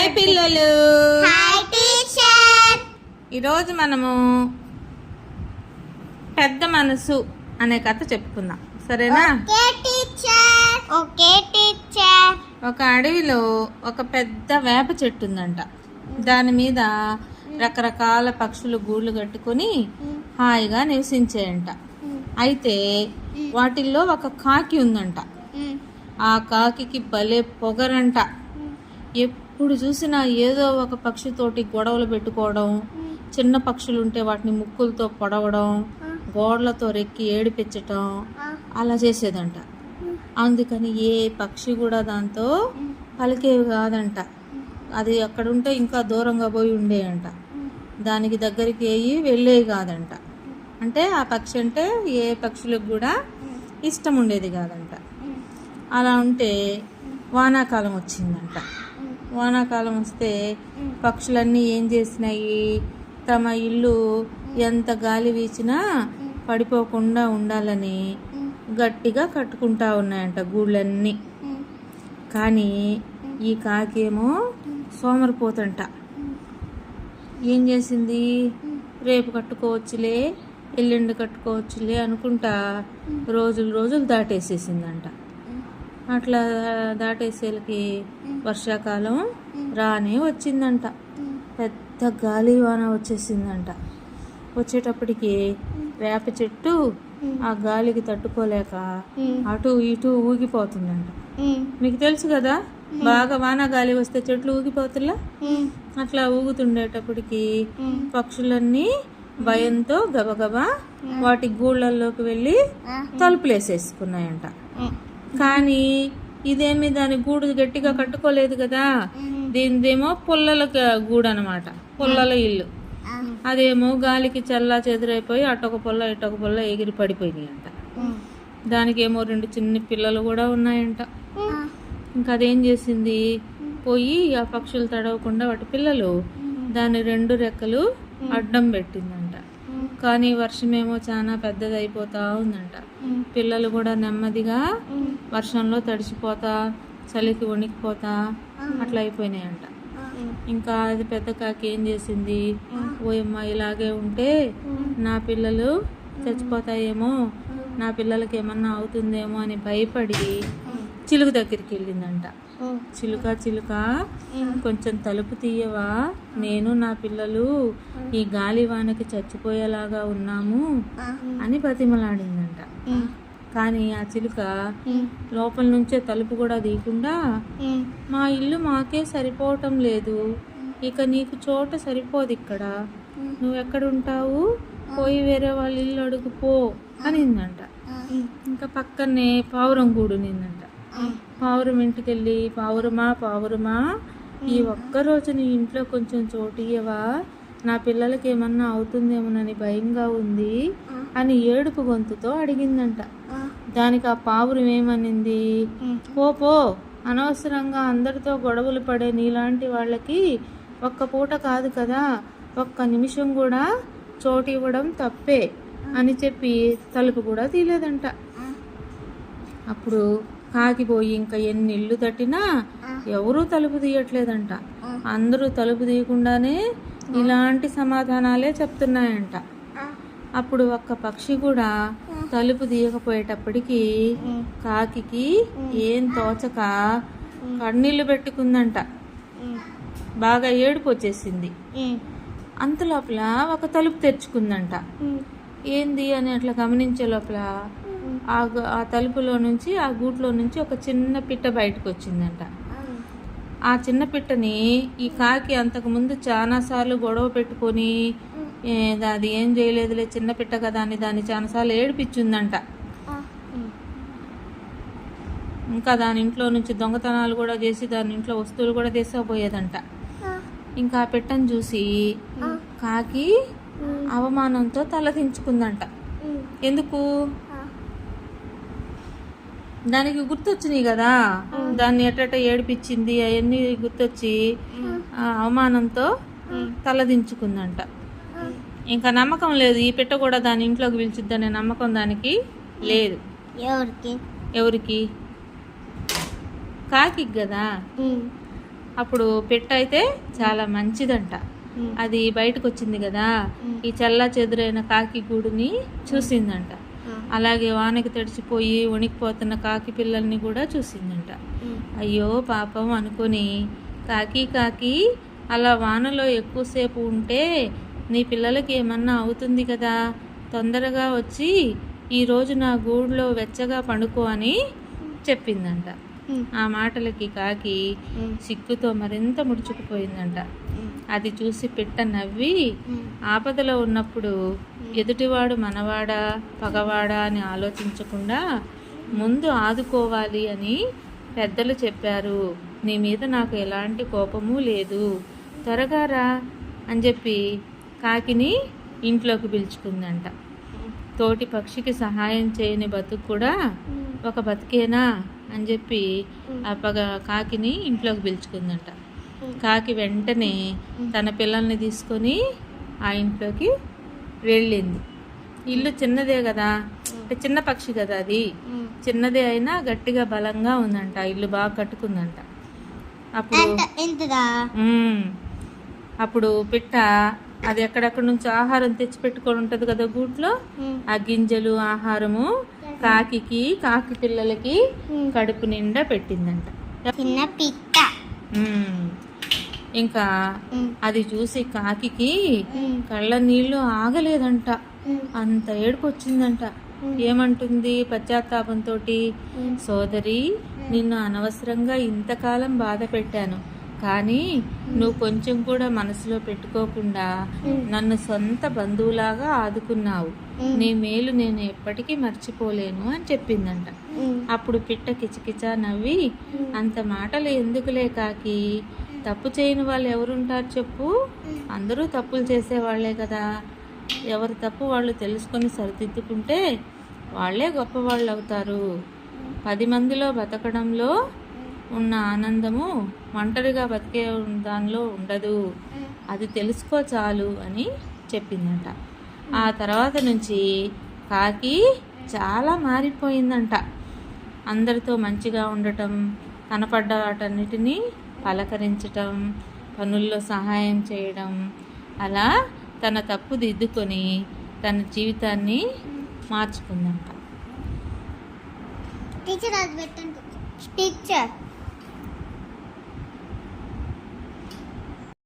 Hi పిల్లలు. Hi teacher. ఈరోజు మనము పెద్ద మనసు అనే కథ చెప్పుకుందాం. సరేనా? Okay teacher. Okay teacher. ఒక అడవిలో ఒక పెద్ద వేప చెట్టు ఉందంట. దాని మీద రకరకాల పక్షులు గూళ్ళు కట్టుకొని హాయిగా నివసించేయంట. అయితే వాటిల్లో ఒక కాకి ఉందంట. ఆ కాకికి భలే పొగరంట. ఎప్పుడు చూసినా ఏదో ఒక పక్షితోటి గొడవలు పెట్టుకోవడం చిన్న పక్షులు ఉంటే వాటిని ముక్కులతో పొడవడం గోడలతో రెక్కి ఏడిపించటం అలా చేసేదంట. అందుకని ఏ పక్షి కూడా దాంతో పలికేవి కాదంట. అది అక్కడ ఉంటే ఇంకా దూరంగా పోయి ఉండేయంట. దానికి దగ్గరికి అయ్యి వెళ్ళేవి కాదంట. అంటే ఆ పక్షి అంటే ఏ పక్షులకు కూడా ఇష్టం ఉండేది కాదంట. అలా ఉంటే వానాకాలం వచ్చిందంట. వానాకాలం వస్తే పక్షులన్నీ ఏం చేసినాయి? తమ ఇల్లు ఎంత గాలి వీచినా పడిపోకుండా ఉండాలని గట్టిగా కట్టుకుంటా ఉన్నాయంట గూళ్ళన్నీ. కానీ ఈ కాకేమో సోమరిపోతంట. ఏం చేసింది? రేపు కట్టుకోవచ్చులే ఎల్లుండి కట్టుకోవచ్చులే అనుకుంటా రోజులు రోజులు దాటేసేసిందంట. అట్లా దాటేసేలకి వర్షాకాలం రానే వచ్చిందంట. పెద్ద గాలి వాన వచ్చేసిందంట. వచ్చేటప్పటికి వేప చెట్టు ఆ గాలికి తట్టుకోలేక అటు ఇటు ఊగిపోతుందంట. మీకు తెలుసు కదా బాగా వాన గాలి వస్తే చెట్లు ఊగిపోతుల్లా అట్లా ఊగుతుండేటప్పటికి పక్షులన్నీ భయంతో గబగబా వాటి గూళ్ళల్లోకి వెళ్ళి తలుపులేసేసుకున్నాయంట. కానీ ఇదేమి దాని గూడు గట్టిగా కట్టుకోలేదు కదా? దీనిదేమో పుల్లల గూడు అనమాట పుల్లల ఇల్లు. అదేమో గాలికి చల్లా చెదిరైపోయి అటొక పుల్ల ఇటొక పుల్ల ఎగిరి పడిపోయినాయి అంట దానికేమో రెండు చిన్న పిల్లలు కూడా ఉన్నాయంట. ఇంకా అదేం చేసింది? పోయి ఆ పక్షులు తడవకుండా వాటి పిల్లలు దాని రెండు రెక్కలు అడ్డం పెట్టిందంట. కానీ వర్షమేమో చాలా పెద్దది అయిపోతా ఉందంట. పిల్లలు కూడా నెమ్మదిగా వర్షంలో తడిసిపోతా చలికి వణికిపోతా అట్లా అయిపోయినాయంట. ఇంకా అది పెద్ద కాకి ఏం చేసింది? ఓయమ్మ ఇలాగే ఉంటే నా పిల్లలు చచ్చిపోతాయేమో నా పిల్లలకి ఏమన్నా అవుతుందేమో అని భయపడి చిలుక దగ్గరికి వెళ్ళిందంట. చిలుక చిలుక కొంచెం తలుపు తీయవా? నేను నా పిల్లలు ఈ గాలి వానకి చచ్చిపోయేలాగా ఉన్నాము అని బతిమలాడిందంట. కానీ ఆ చిలుక లోపల నుంచే తలుపు కూడా తీయకుండా మా ఇల్లు మాకే సరిపోవటం లేదు. ఇక నీకు చోట సరిపోదు ఇక్కడ. నువ్వు ఎక్కడ ఉంటావు పోయి వేరే వాళ్ళ ఇల్లు అడుగు పో అనిందంట. ఇంకా పక్కనే పావురం గూడు నిందంట. పావురం ఇంటికి వెళ్ళి పావురమా పావురమా ఈ ఒక్క రోజు నీ ఇంట్లో కొంచెం చోటు ఇయ్యవా? నా పిల్లలకి ఏమన్నా అవుతుందేమోనని భయంగా ఉంది అని ఏడుపు గొంతుతో అడిగిందంట. దానికి ఆ పావురం ఏమనింది? పో పో. అనవసరంగా అందరితో గొడవలు పడే నీలాంటి వాళ్ళకి ఒక్క పూట కాదు కదా ఒక్క నిమిషం కూడా చోటు ఇవ్వడం తప్పే అని చెప్పి తలుపు కూడా తీలేదంట. అప్పుడు కాకిపోయి ఇంకా ఎన్ని ఇల్లు తట్టినా ఎవరూ తలుపు తీయట్లేదంట. అందరూ తలుపు తీయకుండానే ఇలాంటి సమాధానాలే చెప్తున్నాయంట. అప్పుడు ఒక్క పక్షి కూడా తలుపు తీయకపోయేటప్పటికి కాకికి ఏం తోచక కన్నీళ్ళు పెట్టుకుందంట. బాగా ఏడుపు వచ్చేసింది. అంత లోపల ఒక తలుపు తెరుచుకుందంట. ఏంది అని అట్లా గమనించే లోపల ఆ. తలుపులో నుంచి ఆ గూట్లో నుంచి ఒక చిన్న పిట్ట బయటకు వచ్చిందంట ఆ చిన్న పిట్టని ఈ కాకి అంతకుముందు చాలాసార్లు గొడవ పెట్టుకొని అది ఏం చేయలేదులే చిన్న పిట్ట కదా అని దాన్ని చాలాసార్లు ఏడిపించిందంట. ఇంకా దాని ఇంట్లో నుంచి దొంగతనాలు కూడా చేసి దాని ఇంట్లో వస్తువులు కూడా తీసుకుపోయేదంట. ఇంకా ఆ పిట్టను చూసి కాకి అవమానంతో తలదించుకుందంట. ఎందుకు? దానికి గుర్తొచ్చినాయి కదా. దాన్ని ఎట్టట ఏడిపించింది అవన్నీ గుర్తొచ్చి ఆ అవమానంతో తలదించుకుందంట. ఇంకా నమ్మకం లేదు ఈ పిట్ట కూడా దాని ఇంట్లోకి పిలిచిద్దనే నమ్మకం దానికి లేదు. ఎవరికి? ఎవరికి? కాకి కదా. అప్పుడు పెట్ట అయితే చాలా మంచిదంట. అది బయటకు వచ్చింది కదా ఈ చల్ల చెదురైన కాకి గూడుని చూసిందంట. అలాగే వానకి తడిచిపోయి వణికిపోతున్న కాకి పిల్లల్ని కూడా చూసిందంట. అయ్యో పాపం అనుకొని కాకి కాకి అలా వానలో ఎక్కువసేపు ఉంటే నీ పిల్లలకి ఏమన్నా అవుతుంది కదా? తొందరగా వచ్చి ఈరోజు నా గూడులో వెచ్చగా పండుకో అని చెప్పిందంట. ఆ మాటలకి కాకి సిగ్గుతో మరింత ముడుచుకుపోయిందంట. అది చూసి పిట్ట నవ్వి ఆపదలో ఉన్నప్పుడు ఎదుటివాడు మనవాడా పగవాడా అని ఆలోచించకుండా ముందు ఆదుకోవాలి అని పెద్దలు చెప్పారు. నీ మీద నాకు ఎలాంటి కోపము లేదు. త్వరగా రా అని చెప్పి కాకిని ఇంట్లోకి పిలుచుకుందంట. తోటి పక్షికి సహాయం చేయని బతుకు కూడా ఒక బతికేనా? అని చెప్పి ఆ పగ కాకిని ఇంట్లోకి పిలుచుకుందంట. కాకి వెంటనే తన పిల్లల్ని తీసుకొని ఆ ఇంట్లోకి వెళ్ళింది. ఇల్లు చిన్నదే కదా అంటే చిన్న పక్షి కదా అది. చిన్నదే అయినా గట్టిగా బలంగా ఉందంట ఇల్లు బాగా కట్టుకుందంట. అప్పుడు. అప్పుడు పిట్ట అది ఎక్కడెక్కడ నుంచి ఆహారం తెచ్చి పెట్టుకొని ఉంటది కదా గూట్లో? ఆ గింజలు ఆహారము కాకికి కాకి పిల్లలకి కడుపు నిండా పెట్టిందంట. చిన్న పిట్ట. ఇంకా అది చూసి కాకికి కళ్ళ నీళ్ళు ఆగలేదంట. అంత ఏడుపు వచ్చిందంట ఏమంటుంది పశ్చాత్తాపంతో సోదరి నిన్ను అనవసరంగా ఇంతకాలం బాధ పెట్టాను కానీ నువ్వు కొంచెం కూడా మనసులో పెట్టుకోకుండా నన్ను సొంత బంధువులాగా ఆదుకున్నావు. నీ మేలు నేను ఎప్పటికీ మర్చిపోలేను అని చెప్పిందంట. అప్పుడు పిట్ట కిచకిచా నవ్వి అంత మాటలు ఎందుకులే కాకి? తప్పు చేయని వాళ్ళు ఎవరుంటారు చెప్పు. అందరూ తప్పులు చేసేవాళ్ళే కదా. ఎవరి తప్పు వాళ్ళు తెలుసుకొని సరిదిద్దుకుంటే వాళ్ళే గొప్పవాళ్ళు అవుతారు పది మందిలో బతకడంలో ఉన్న ఆనందము ఒంటరిగా బతికే దానిలో ఉండదు. అది తెలుసుకో చాలు అని చెప్పిందంట. ఆ తర్వాత నుంచి కాకి చాలా మారిపోయిందంట. అందరితో మంచిగా ఉండటం కనపడ్డ వాటన్నిటినీ పలకరించటం పనుల్లో సహాయం చేయడం అలా తన తప్పు దిద్దుకొని తన జీవితాన్ని మార్చుకుందంట. Teacher teacher